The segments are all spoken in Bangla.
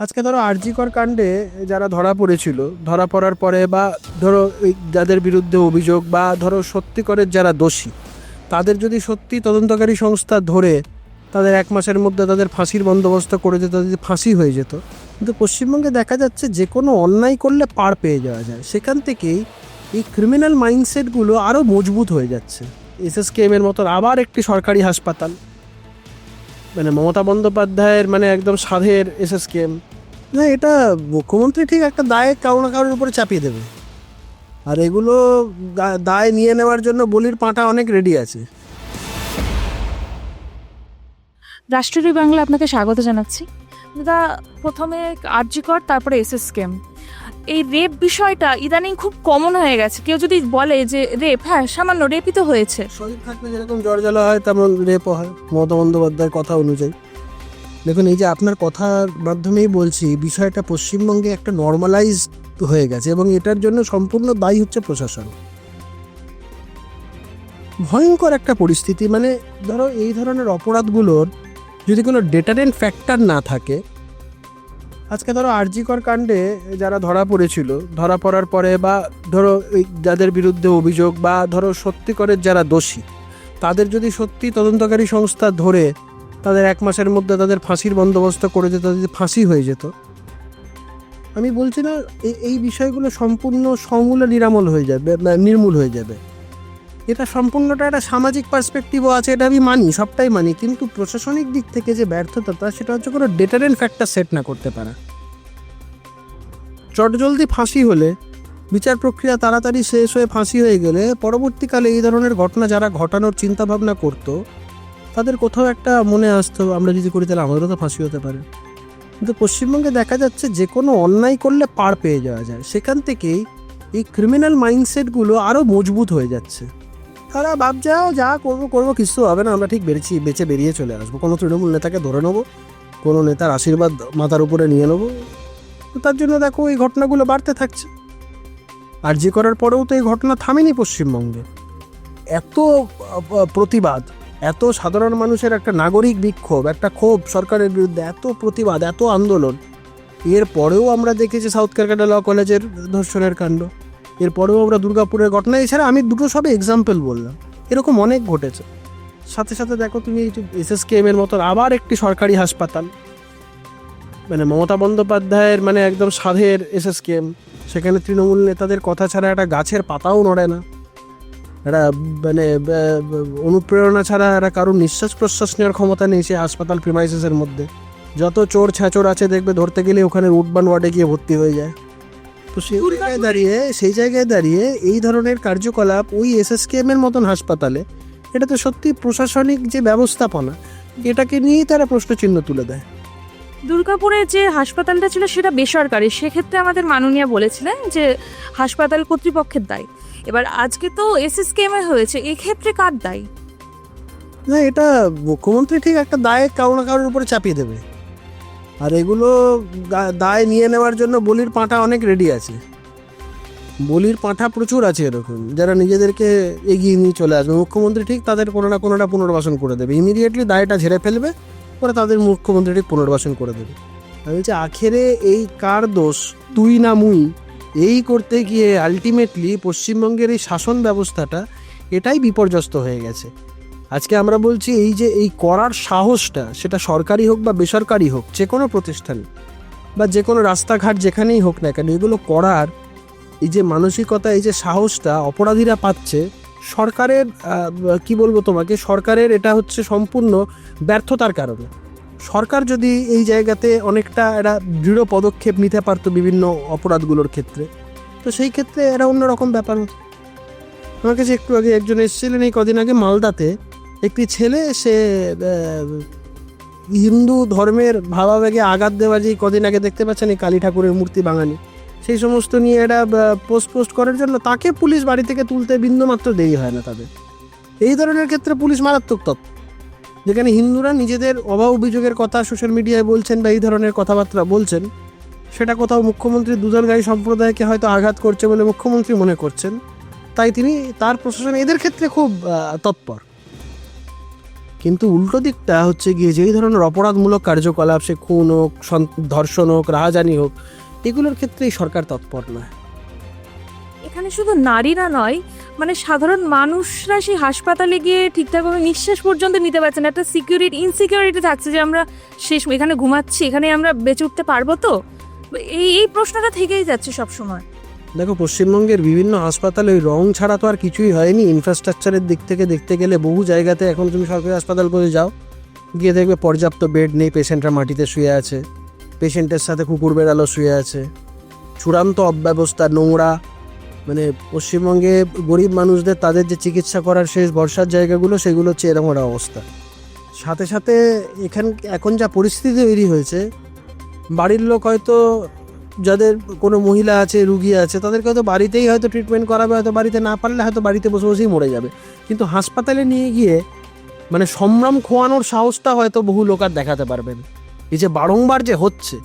আজকে ধরো আরজিকর কাণ্ডে যারা ধরা পড়েছিল, ধরা পড়ার পরে বা ধরো যাদের বিরুদ্ধে অভিযোগ বা ধরো সত্যিকরের যারা দোষী, তাদের যদি সত্যি তদন্তকারী সংস্থা ধরে, তাদের এক মাসের মধ্যে তাদের ফাঁসির বন্দোবস্ত করে দিত যদি ফাঁসি হয়ে যেত। কিন্তু পশ্চিমবঙ্গে দেখা যাচ্ছে যে কোনো অন্যায় করলে পার পেয়ে যাওয়া যায়। সেখান থেকেই এই ক্রিমিনাল মাইন্ডসেটগুলো আরও মজবুত হয়ে যাচ্ছে। এসএসকেএম এর মতন আবার একটি সরকারি হাসপাতাল মানে মমতা বন্দ্যোপাধ্যায়ের মানে একদম সাধের এস এস কেম না এটা মুখ্যমন্ত্রী ঠিক একটা দায় কারও না কারোর উপরে চাপিয়ে দেবে। আর এগুলো দায় নিয়ে নেওয়ার জন্য বলির পাঁঠা অনেক রেডি আছে। রাষ্ট্রীয় বাংলা আপনাকে স্বাগত জানাচ্ছি। দাদা প্রথমে আরজিকর তারপরে এস এস স্কেম এই রেপ বিষয়টা ইদানিং খুব কমন হয়ে গেছে। কেউ যদি বলে যে রেপ হ্যাঁ সামান্য রেপই তো হয়েছে। শরীর থাকলে যেরকম জ্বর জ্বালা হয়, তেমন রেপও হয়। মমতা বন্দ্যোপাধ্যায়ের কথা অনুযায়ী। দেখুন, এই যে আপনার কথার মাধ্যমেই বলছি বিষয়টা পশ্চিমবঙ্গে একটা নর্মালাইজ হয়ে গেছে এবং এটার জন্য সম্পূর্ণ দায়ী হচ্ছে প্রশাসন। ভয়ঙ্কর একটা পরিস্থিতি। মানে ধরো, এই ধরনের অপরাধগুলোর যদি কোনো ডেটারেন্ট ফ্যাক্টর না থাকে আজকে ধরো আরজিকর কাণ্ডে যারা ধরা পড়েছিল, ধরা পড়ার পরে বা ধরো যাদের বিরুদ্ধে অভিযোগ বা ধরো সত্যিকরের যারা দোষী, তাদের যদি সত্যি তদন্তকারী সংস্থা ধরে, তাদের এক মাসের মধ্যে তাদের ফাঁসির বন্দোবস্ত করে দিত যদি ফাঁসি হয়ে যেত। আমি বলছি না এই বিষয়গুলো সম্পূর্ণ সমূলে নিরামল হয়ে যাবে নির্মূল হয়ে যাবে। এটা সম্পূর্ণটা একটা সামাজিক পার্সপেক্টিভও আছে, এটা আমি মানি, সবটাই মানি। কিন্তু প্রশাসনিক দিক থেকে যে ব্যর্থতা তা সেটা হচ্ছে কোনো ডেটারেন্ট ফ্যাক্টর সেট না করতে পারা। চটজলদি ফাঁসি হলে, বিচার প্রক্রিয়া তাড়াতাড়ি শেষ হয়ে ফাঁসি হয়ে গেলে, পরবর্তীকালে এই ধরনের ঘটনা যারা ঘটানোর চিন্তা ভাবনা করতো, তাদের কোথাও একটা মনে আসতো, আমরা যদি করি তাহলে আমাদেরও তো ফাঁসি হতে পারে। কিন্তু পশ্চিমবঙ্গে দেখা যাচ্ছে যে কোনো অন্যায় করলে পার পেয়ে যাওয়া যায়। সেখান থেকেই এই ক্রিমিনাল মাইন্ডসেটগুলো আরও মজবুত হয়ে যাচ্ছে। তারা ভাবছাও যা করব করব, কিছু হবে না, আমরা ঠিক বেরিয়েছি, বেঁচে বেরিয়ে চলে আসব। কোনো তৃণমূল নেতাকে ধরে নেব, কোনো নেতার আশীর্বাদ মাথার উপরে নিয়ে নেব। তার জন্য দেখো, এই ঘটনাগুলো বাড়তে থাকছে। আর যে করার পরেও তো এই ঘটনা থামেনি পশ্চিমবঙ্গে। এত প্রতিবাদ, এত সাধারণ মানুষের একটা নাগরিক বিক্ষোভ, একটা ক্ষোভ সরকারের বিরুদ্ধে, এত প্রতিবাদ, এত আন্দোলন। এর পরেও আমরা দেখেছি সাউথ ক্যালকাটা ল কলেজের ধর্ষণের কাণ্ড। এরপরেও আমরা দুর্গাপুরের ঘটনা, এছাড়া আমি দুটো সবে এক্সাম্পল বললাম। এরকম অনেক ঘটেছে। সাথে সাথে দেখো তুমি এই এসএসকেএম এর মতন আবার একটি সরকারি হাসপাতাল। মানে মমতা বন্দ্যোপাধ্যায়ের মানে একদম সাধের এসএসকেএম সেখানে তৃণমূল নেতাদের কথা ছাড়া একটা গাছের পাতাও নড়ে না। একটা মানে অনুপ্রেরণা ছাড়া একটা কারোর নিঃশ্বাস প্রশ্বাস নেওয়ার ক্ষমতা নেই সে হাসপাতাল প্রিমাইসেসের মধ্যে। যত চোর ছ্যাচোর আছে দেখবে ধরতে গেলে ওখানে রুটবান ওয়ার্ডে গিয়ে ভর্তি হয়ে যায়। তো সেই জায়গায় দাঁড়িয়ে সেই জায়গায় দাঁড়িয়ে এই ধরনের কার্যকলাপ ওই এসএসকেএম এর মতন হাসপাতালে এটা তো সত্যি প্রশাসনিক যে ব্যবস্থাপনা এটাকে নিয়েই তারা প্রশ্নচিহ্ন তুলে দেয়। দুর্গাপুরে যে হাসপাতালটা ছিল সেটা বেসরকারি সেক্ষেত্রে আমাদের মাননীয়া বলেছিলেন যে হাসপাতাল কর্তৃপক্ষের দায়। এবার আজকে তো এস এসএস এ হয়েছে এক্ষেত্রে কার দায়? না এটা মুখ্যমন্ত্রী ঠিক একটা দায় কারও না কারোর উপরে চাপিয়ে দেবে। আর এগুলো দায় নিয়ে নেওয়ার জন্য বলির পাঁঠা অনেক রেডি আছে। বলির পাঁঠা প্রচুর আছে এরকম। যারা নিজেদেরকে এগিয়ে নিয়ে চলে আসবে, মুখ্যমন্ত্রী ঠিক তাদের কোনো না কোনোটা পুনর্বাসন করে দেবে। ইমিডিয়েটলি দায়টা ঝেড়ে ফেলবে, পরে তাদের মুখ্যমন্ত্রী ঠিক পুনর্বাসন করে দেবে। আমি বলছি, আখেরে এই কার দোষ? তুই না মুই। এই করতে গিয়ে আলটিমেটলি পশ্চিমবঙ্গের এই শাসন ব্যবস্থাটা এটাই বিপর্যস্ত হয়ে গেছে। আজকে আমরা বলছি এই যে এই করার সাহসটা, সেটা সরকারি হোক বা বেসরকারি হোক, যে কোনো প্রতিষ্ঠান বা যে কোনো রাস্তাঘাট যেখানেই হোক না কেন, এগুলো করার এই যে মানসিকতা, এই যে সাহসটা অপরাধীরা পাচ্ছে, সরকারের কি বলব তোমাকে, সরকারের এটা হচ্ছে সম্পূর্ণ ব্যর্থতার কারণে। সরকার যদি এই জায়গাতে অনেকটা এরা দৃঢ় পদক্ষেপ নিতে পারতো বিভিন্ন অপরাধগুলোর ক্ষেত্রে, তো সেই ক্ষেত্রে এরা অন্যরকম ব্যাপার হতো। আমার কাছে একটু আগে একজন এসেছিলেন এই কদিন আগে মালদাতে একটি ছেলে, সে হিন্দু ধর্মের ভাবাবেগে আঘাত দেওয়া যে কদিন আগে দেখতে পাচ্ছেন এই কালী ঠাকুরের মূর্তি বাঙালি সেই সমস্ত নিয়ে এরা পোস্ট পোস্ট করার জন্য তাকে পুলিশ বাড়ি থেকে তুলতে বিন্দুমাত্র দেরি হয় না তাদের। এই ধরনের ক্ষেত্রে পুলিশ মারাত্মক তৎপর। যেখানে হিন্দুরা নিজেদের অভাব অভিযোগের কথা সোশ্যাল মিডিয়ায় বলছেন বা এই ধরনের কথাবার্তা বলছেন, সেটা কোথাও মুখ্যমন্ত্রী দুজনগাই সম্প্রদায়কে হয়তো আঘাত করছে বলে মুখ্যমন্ত্রী মনে করছেন। তাই তিনি তার প্রশাসন এদের ক্ষেত্রে খুব তৎপর। কিন্তু উল্টো দিকটা হচ্ছে গিয়ে যেই ধরনের অপরাধমূলক কার্যকলাপ, সে খুন হোক ধর্ষণ হোক, রাহাজানি হোক, এগুলোর ক্ষেত্রেই সরকার তৎপর নয়। এখানে শুধু নারীরা নয় মানে সাধারণ মানুষরা সেই হাসপাতালে গিয়ে ঠিকঠাকভাবে নিঃশ্বাস পর্যন্ত নিতে পারছে না। একটা সিকিউরিটি ইনসিকিউরিটি থাকছে যে আমরা শেষ এখানে ঘুমাচ্ছি, এখানে আমরা বেঁচে উঠতে পারব তো? এই এই প্রশ্নটা থেকেই যাচ্ছে সব সময় দেখো, পশ্চিমবঙ্গের বিভিন্ন হাসপাতালে ওই রং ছাড়া তো আর কিছুই হয়নি। ইনফ্রাস্ট্রাকচারের দিক থেকে দেখতে গেলে বহু জায়গাতে এখন তুমি সরকারি হাসপাতাল করে যাও, গিয়ে দেখবে পর্যাপ্ত বেড নেই পেশেন্টরা মাটিতে শুয়ে আছে পেশেন্টের সাথে কুকুর বেড়ালো শুয়ে আছে। চূড়ান্ত অব্যবস্থা, নোংরা মানে পশ্চিমবঙ্গে গরিব মানুষদের তাদের যে চিকিৎসা করার শেষ ভরসার জায়গাগুলো, সেগুলো হচ্ছে এরকম একটা অবস্থা। সাথে সাথে এখান, এখন যা পরিস্থিতি তৈরি হয়েছে, বাড়ির লোক হয়তো যাদের কোনো মহিলা আছে, রুগী আছে, তাদেরকে হয়তো বাড়িতেই হয়তো ট্রিটমেন্ট করাবে, হয়তো বাড়িতে না পারলে হয়তো বাড়িতে বসে বসেই মরে যাবে। কিন্তু হাসপাতালে নিয়ে গিয়ে মানে সম্ভ্রম খোয়ানোর সাহসটা হয়তো বহু লোক আর দেখাতে পারবেন এই যে বারংবার যে হচ্ছে,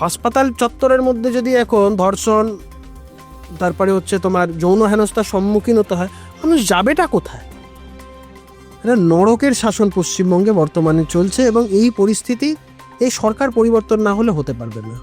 হাসপাতাল চত্বরের মধ্যে যদি এখন ধর্ষণ, তারপরে হচ্ছে তোমার যৌন হেনস্থার সম্মুখীন হতে হয়, মানুষ যাবেটা কোথায়? এটা নরকের শাসন পশ্চিমবঙ্গে বর্তমানে চলছে এবং এই পরিস্থিতি, এই সরকার পরিবর্তন না হলে হতে পারবে না।